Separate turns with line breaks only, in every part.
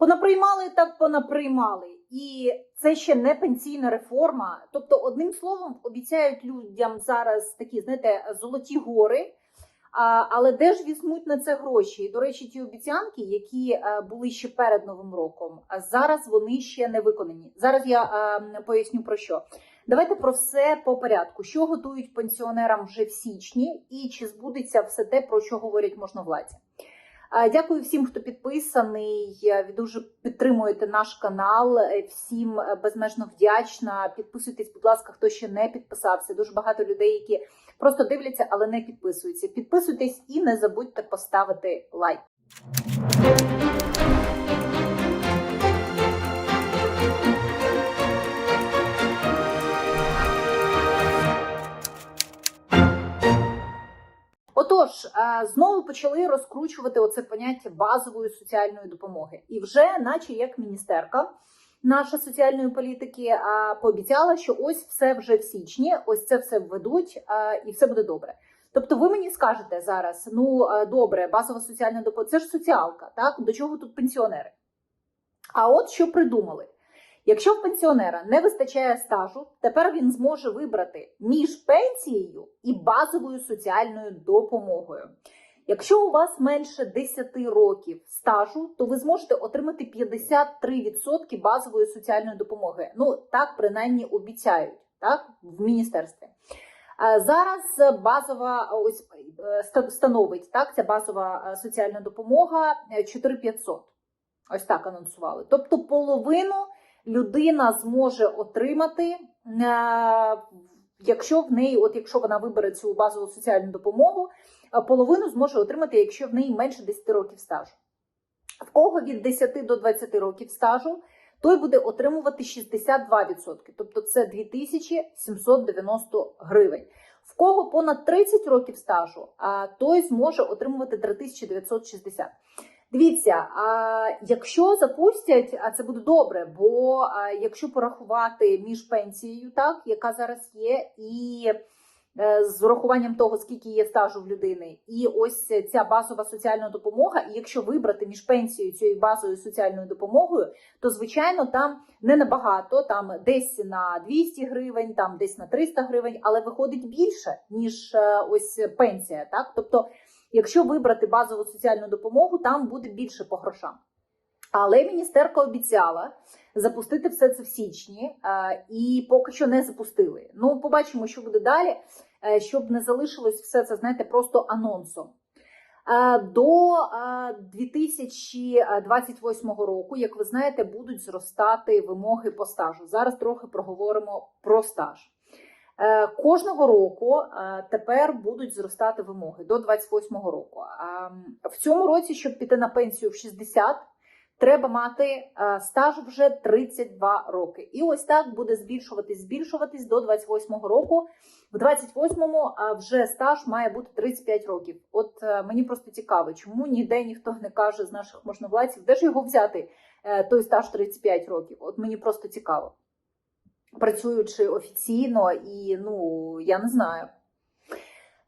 Понаприймали так понаприймали. І це ще не пенсійна реформа. Тобто, одним словом, обіцяють людям зараз такі, знаєте, золоті гори. Але де ж візьмуть на це гроші? І, до речі, ті обіцянки, які е, були ще перед Новим роком, а зараз вони ще не виконані. Зараз я е, поясню про що. Давайте про все по порядку. Що готують пенсіонерам вже в січні, і чи збудеться все те, про що говорять можновладці. Дякую всім, хто підписаний. Ви дуже підтримуєте наш канал. Е, Всім е, безмежно вдячна. Підписуйтесь, будь ласка, хто ще не підписався. Дуже багато людей, які просто дивляться, але не підписуються. Підписуйтесь і не забудьте поставити лайк. Знову почали розкручувати оце поняття базової соціальної допомоги, і вже, наче як міністерка наша соціальної політики, е, пообіцяла, що ось все вже в січні, ось це все введуть, е, і все буде добре. Тобто, ви мені скажете зараз: ну е, добре, базова соціальна допомога, це ж соціалка, так до чого тут пенсіонери? А от що придумали? Якщо в пенсіонера не вистачає стажу, тепер він зможе вибрати між пенсією і базовою соціальною допомогою. Якщо у вас менше 10 років стажу, то ви зможете отримати 53% базової соціальної допомоги. Ну так принаймні обіцяють так в міністерстві. Е, Зараз базова ось е, становить так. Ця базова е, соціальна допомога е, 4500. Ось так анонсували. Тобто половину людина зможе отримати, е, якщо в неї, от якщо вона вибере цю базову соціальну допомогу, е, половину зможе отримати, якщо в неї менше 10 років стажу. В кого від 10 до 20 років стажу, той буде отримувати 62%, тобто це 2790 гривень. В кого понад 30 років стажу, той зможе отримувати 3960. Дивіться, а якщо запустять, а це буде добре, бо якщо порахувати між пенсією, так яка зараз є, і е, з урахуванням того, скільки є стажу в людини, і ось ця базова соціальна допомога. І якщо вибрати між пенсією цією базовою соціальною допомогою, то звичайно там не набагато, там десь на 200 гривень, там десь на 300 гривень, але виходить більше ніж е, ось пенсія. Так, тобто. Якщо вибрати базову соціальну допомогу, там буде більше по грошам. Але міністерка обіцяла запустити все це в січні, е, і поки що не запустили. Ну, побачимо, що буде далі, е, щоб не залишилось все це, знаєте, просто анонсом. Е, До е, 2028 року, як ви знаєте, будуть зростати вимоги по стажу. Зараз трохи проговоримо про стаж. Е, Кожного року е, тепер будуть зростати вимоги до 28-го року. А, В цьому році, щоб піти на пенсію в 60, треба мати е, стаж вже 32 роки. І ось так буде збільшуватись, збільшуватись до 28-го року. В 28-му е, вже стаж має бути 35 років. От е, мені просто цікаво, чому ніде ніхто не каже з наших можновладців, де ж його взяти, е, той стаж 35 років. От мені просто цікаво працюючи офіційно, і ну я не знаю.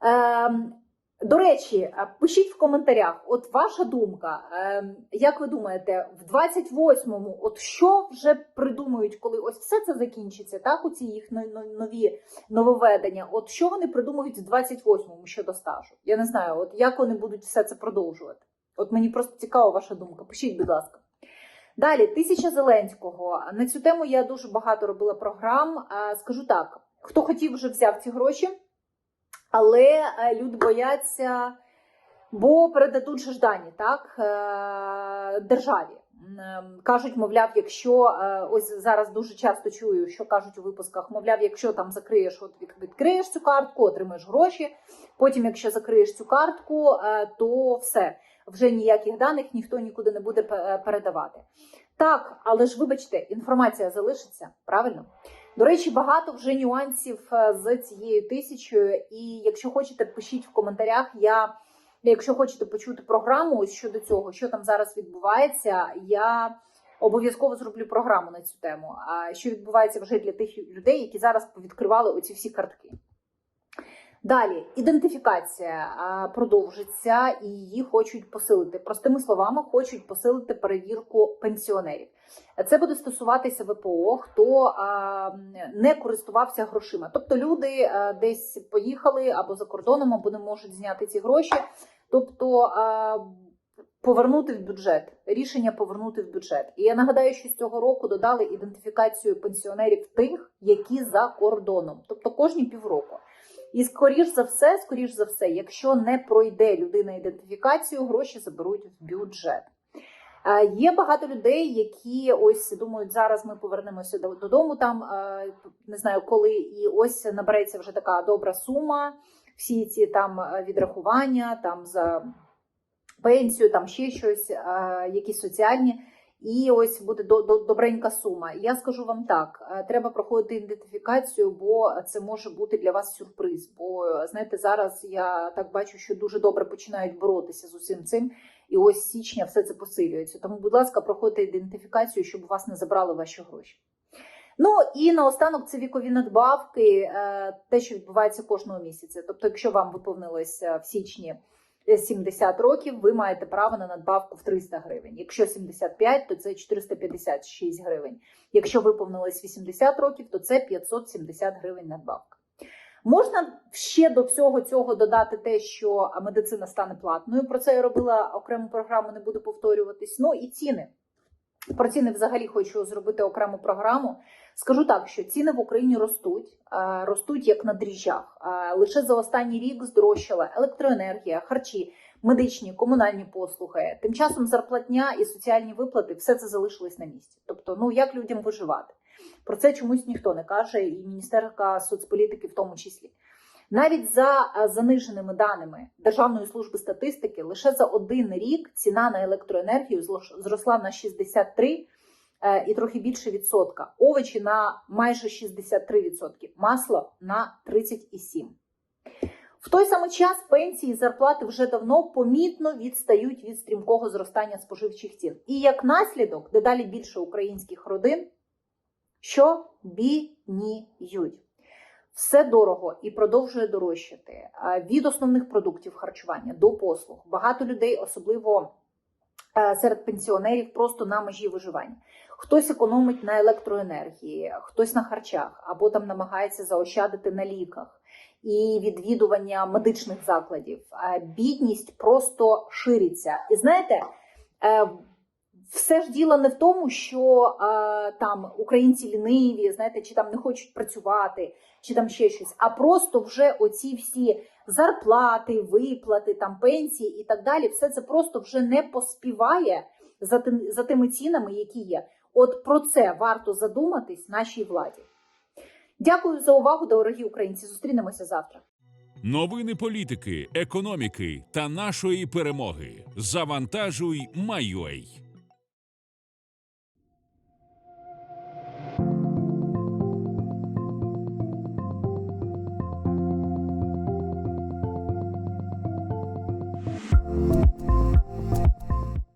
Ем, до речі, пишіть в коментарях, от ваша думка, ем, як ви думаєте, в 28-му, от що вже придумають, коли ось все це закінчиться, так, оці їх но- но- нові нововведення, от що вони придумають в 28-му щодо стажу? Я не знаю, от як вони будуть все це продовжувати. От мені просто цікава ваша думка. Пишіть, будь ласка. Далі, тисяча Зеленського. На цю тему я дуже багато робила програм. Скажу так: хто хотів, вже взяв ці гроші, але е, люди бояться, бо передадуть же ж дані, так, е, державі. Кажуть, мовляв, якщо е, ось зараз дуже часто чую, що кажуть у випусках, мовляв, якщо там закриєш, от відкриєш цю картку, отримаєш гроші. Потім, якщо закриєш цю картку, е, то все вже ніяких даних ніхто нікуди не буде передавати. Так, але ж вибачте, інформація залишиться, правильно? До речі, багато вже нюансів е, з цією тисячою. І якщо хочете, пишіть в коментарях. Я, якщо хочете почути програму щодо цього, що там зараз відбувається, я обов'язково зроблю програму на цю тему. Що відбувається вже для тих людей, які зараз відкривали оці всі картки. Далі ідентифікація продовжиться і її хочуть посилити. Простими словами, хочуть посилити перевірку пенсіонерів. Це буде стосуватися ВПО, хто не користувався грошима. Тобто люди десь поїхали або за кордоном, або не можуть зняти ці гроші. Тобто повернути в бюджет, рішення повернути в бюджет. І я нагадаю, що з цього року додали ідентифікацію пенсіонерів тих, які за кордоном, тобто кожні півроку. І скоріш за все, скоріш за все, якщо не пройде людина ідентифікацію, гроші заберуть в бюджет. Е, Є багато людей, які ось думають, зараз ми повернемося додому. Там е, не знаю коли, і ось набереться вже така добра сума. Всі ці там е, відрахування, там за пенсію, там ще щось, якісь соціальні. І ось буде до, до, добренька сума. Я скажу вам так: е, треба проходити ідентифікацію, бо це може бути для вас сюрприз. Бо е, знаєте, зараз я так бачу, що дуже добре починають боротися з усім цим. І ось січня все це посилюється. Тому, будь ласка, проходьте ідентифікацію, щоб вас не забрали ваші гроші. Ну і наостанок це вікові надбавки, е, те, що відбувається кожного місяця. Тобто, якщо вам виповнилося в січні 70 років, ви маєте право на надбавку в 300 гривень. Якщо 75, то це 456 гривень. Якщо виповнилось 80 років, то це 570 гривень надбавка. Можна ще до всього цього додати те, що медицина стане платною. Про це я робила окрему програму, не буду повторюватись. Ну і ціни. Про ціни взагалі хочу зробити окрему програму. Скажу так, що ціни в Україні ростуть, е, ростуть як на дріжджах. Е, Лише за останній рік здорожчала електроенергія, харчі, медичні, комунальні послуги. Тим часом зарплатня і соціальні виплати все це залишилось на місці. Тобто, ну як людям виживати? Про це чомусь ніхто не каже, і Міністерка соцполітики в тому числі. Навіть за е, заниженими даними Державної служби статистики, лише за один рік ціна на електроенергію зросла на 63 е, і трохи більше відсотка. Овочі на майже 63 відсотки, масло на 37. В той самий час пенсії і зарплати вже давно помітно відстають від стрімкого зростання споживчих цін. І як наслідок, дедалі більше українських родин, що бідніють. Все дорого і продовжує дорожчати від основних продуктів харчування до послуг. Багато людей, особливо е, серед пенсіонерів, просто на межі виживання. Хтось економить на електроенергії, хтось на харчах, або там намагається заощадити на ліках і відвідування медичних закладів. Бідність просто шириться. І знаєте, е, все ж діло не в тому, що е, там українці ліниві, знаєте, чи там не хочуть працювати, чи там ще щось, а просто вже оці всі зарплати, виплати, там пенсії і так далі, все це просто вже не поспіває за, тим, за тими цінами, які є. От про це варто задуматись нашій владі. Дякую за увагу, дорогі українці. Зустрінемося завтра.
Новини політики, економіки та нашої перемоги. Завантажуй, майой.